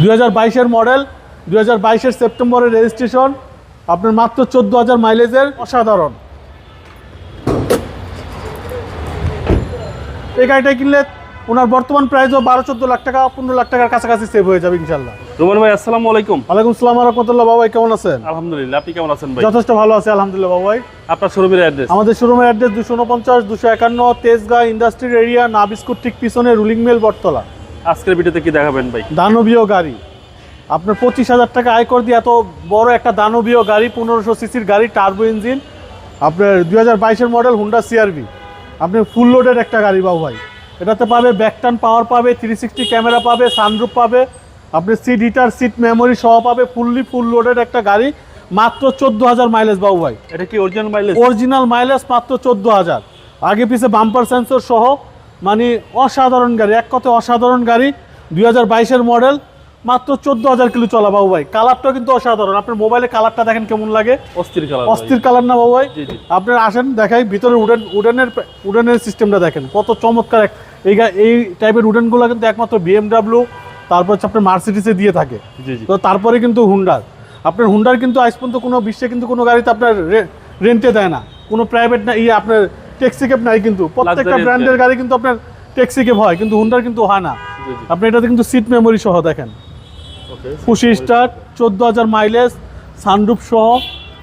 দুই হাজার মডেল দুই হাজার সেপ্টেম্বরের রেজিস্ট্রেশন আপনার মাত্র চোদ্দ হাজার মাইলেজের অসাধারণ। এই গাড়িটা কিনলে ওনার বর্তমান প্রাইসও বারো চোদ্দ লাখ টাকা পনেরো লাখ টাকার কাছাকাছি সেভ হয়ে যাবে ইনশাল্লাহ রোমান ভাই আসসালামু আলাইকুম। ওয়ালাইকুম সালাম রহমতুল্লাহ বাবাই কেমন আছেন? আলহামদুলিল্লাহ আপনি কেমন আছেন ভাই? যথেষ্ট ভালো আছে আলহামদুলিল্লাহ বাবাই আপনার শোরুমের অ্যাড্রেস আমাদের শোরুমের অ্যাড্রেস দুশো উনপঞ্চাশ দুশো একান্ন তেজগাঁ ইন্ডাস্ট্রিয়াল এরিয়া নাবিস্কুট ঠিক পিছনে রুলিং মিল বটতলা। আজকের ভিডিওতে কি দেখাবেন ভাই? দানবীয় গাড়ি। আপনার পঁচিশ হাজার টাকা আয়কর দিয়ে এত বড় একটা দানবীয় গাড়ি পনেরোশো সিসির গাড়ি টার্বো ইঞ্জিন আপনার দুই হাজার বাইশের মডেল হুন্ডা সিআরবি আপনি ফুল লোডের একটা গাড়ি বাবু ভাই। এটাতে পাবে ব্যাকটান পাওয়ার পাবে থ্রি সিক্সটি ক্যামেরা পাবে সানরুফ পাবে আপনি সিট হিটার সিট মেমোরি সহ পাবে ফুললি ফুল লোডের একটা গাড়ি মাত্র চোদ্দ হাজার মাইলেজ বাবু ভাই। এটা কি অরিজিনাল মাইলেজ অরিজিনাল মাইলেজ মাত্র চোদ্দ হাজার। আগে পিছে বাম্পার সেন্সর সহ মানে অসাধারণ গাড়ি এক কথায় অসাধারণ গাড়ি দুই হাজার বাইশের মডেল মাত্র চোদ্দ হাজার কিলো চলা বাবু ভাই। কালারটা কিন্তু অসাধারণ। আপনার মোবাইলে কালারটা দেখেন কেমন লাগে? অস্থির কালার অস্থির কালার না বাবু ভাই। আপনার আসেন দেখাই ভিতরে উডেন উডেনের উডেনের সিস্টেমটা দেখেন। কত চমৎকার এক- এই এই টাইপের উডেনগুলো কিন্তু একমাত্র বিএমডাব্লিউ তারপর হচ্ছে আপনার মার্সিডিসে দিয়ে থাকে। তো তারপরে কিন্তু হুন্ডার আপনার হুন্ডার কিন্তু আজ পর্যন্ত কোনো বিশ্বে কিন্তু কোনো গাড়িতে আপনার রেন্টে দেয় না। কোনো প্রাইভেট না ইয়ে আপনার ট্যাক্সি ক্যাব নাই কিন্তু। প্রত্যেকটা ব্র্যান্ডের গাড়ি কিন্তু আপনার ট্যাক্সি ক্যাব হয় কিন্তু হুন্ডার কিন্তু হয় না। আপনি এটাতে কিন্তু সিট মেমোরি সহ দেখেন। খুশি স্টার্ট চোদ্দ হাজার মাইলেজ সানরুপ সহ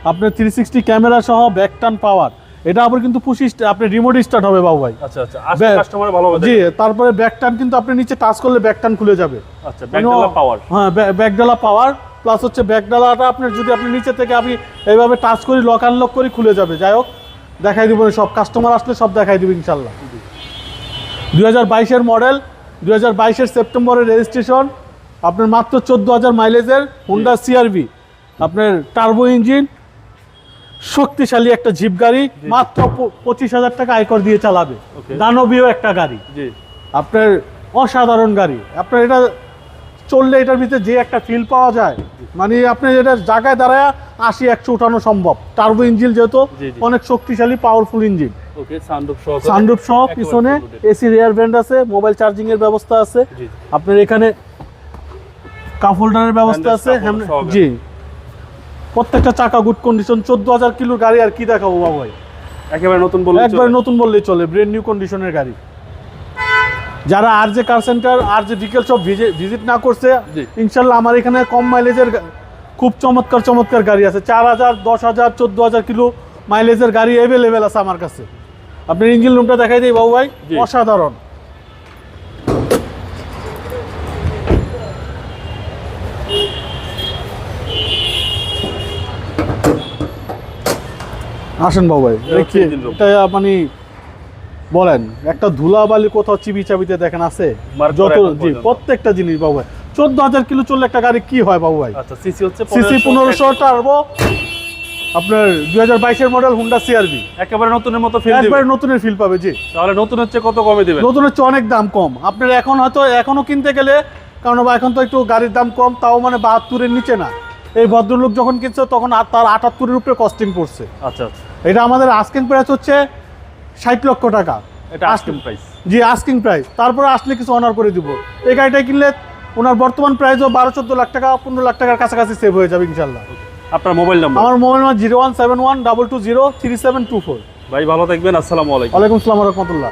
আপনার থ্রি সিক্সটি ক্যামেরা সহ ব্যাক ব্যাকটান পাওয়ার এটা আবার কিন্তু পুশি আপনার রিমোট স্টার্ট হবে বাবু ভাই। আচ্ছা আচ্ছা। ব্যাক- কাস্টমার ভালো জি তারপরে ব্যাকটান কিন্তু আপনি নিচে টাচ করলে ব্যাক ব্যাকটান খুলে যাবে। আচ্ছা ব্যাকডালা পাওয়ার হ্যাঁ ব্যাকডালা পাওয়ার প্লাস হচ্ছে ব্যাকডালাটা আপনার যদি আপনি নিচে থেকে আপনি এইভাবে টাচ করি লক আনলক করি খুলে যাবে। যাই হোক দেখাই দিব সব কাস্টমার আসলে সব দেখাই দিব ইনশাল্লাহ। দুই হাজার বাইশের মডেল দুই হাজার বাইশের সেপ্টেম্বরের রেজিস্ট্রেশন আপনার মাত্র চোদ্দ হাজার মাইলেজের হুন্ডা সিআরবি আপনার টার্বো ইঞ্জিন শক্তিশালী একটা জিপ গাড়ি মাত্র পঁচিশ হাজার টাকা আয়কর দিয়ে চালাবে। দানবীয় একটা গাড়ি। আপনার অসাধারণ গাড়ি। আপনার এটা চললে এটার ভিতরে যে একটা ফিল পাওয়া যায় মানে আপনি এটা জায়গায় দাঁড়ায় আশি একশো উঠানো সম্ভব। টার্বো ইঞ্জিন যেহেতু। অনেক শক্তিশালী পাওয়ারফুল ইঞ্জিন সানরুফ সহ পিছনে। এসি রেয়ার ব্যান্ড আছে মোবাইল চার্জিং এর ব্যবস্থা আছে। আপনার এখানে কাপ হোল্ডারের ব্যবস্থা আছে। জি। প্রত্যেকটা চাকা গুড কন্ডিশন চোদ্দ হাজার কিলোর গাড়ি আর কি দেখাবো বাবু একেবারে নতুন বললে একবার নতুন বললেই চলে ব্রেন নিউ কন্ডিশনের গাড়ি। যারা আর যে কার সেন্টার আর যে ডিকেল সব ভিজিট না করছে ইনশাল্লাহ আমার এখানে কম মাইলেজের খুব চমৎকার চমৎকার গাড়ি আছে। চার হাজার দশ হাজার চোদ্দ হাজার কিলো মাইলেজের গাড়ি অ্যাভেলেবেল আছে আমার কাছে। আপনার ইঞ্জিন রুমটা দেখাই দিই বাবু ভাই। অসাধারণ। আসেন বাবু ভাই এটা। এটা মানে বলেন একটা ধুলাবালি কোথাও চিবি চাবিতে দেখেন আছে? যত জি প্রত্যেকটা জিনিস বাবু ভাই। চোদ্দ হাজার কিলো চললে একটা গাড়ি কি হয় বাবু ভাই? আচ্ছা সিসি হচ্ছে সিসি পনেরোশো। টার্বো। আপনার দুই হাজার বাইশের মডেল হুন্ডা সিআরবি একেবারে নতুনের মতো ফিল একবারে নতুনের ফিল পাবে জি। তাহলে নতুন হচ্ছে কত কমে দেবে নতুন হচ্ছে অনেক দাম কম। আপনার এখন হয়তো এখনও কিনতে গেলে কারণ এখন তো একটু গাড়ির দাম কম তাও মানে বাহাত্তরের নিচে না। এই ভদ্রলোক যখন কিনছে তখন আর তার আটাত্তরের উপরে কস্টিং পড়ছে। আচ্ছা আচ্ছা। এটা আমাদের আস্কিং প্রাইস হচ্ছে ষাট লক্ষ টাকা। এটা asking price ji asking price তারপরে আসলে কিছু অনার করে দিব। এই গাড়িটা কিনলে ওনার বর্তমান প্রাইসও বারো চোদ্দ লাখ টাকা পনেরো লাখ টাকার কাছাকাছি সেভ হয়ে যাবে ইনশাল্লাহ আপনার মোবাইল নাম্বার আমার mobile number zero one seven one double two zero three seven two four ভাই ভালো থাকবেন। আসসালামু আলাইকুম। ওয়ালাইকুম আসসালাম রহমতুল্লাহ।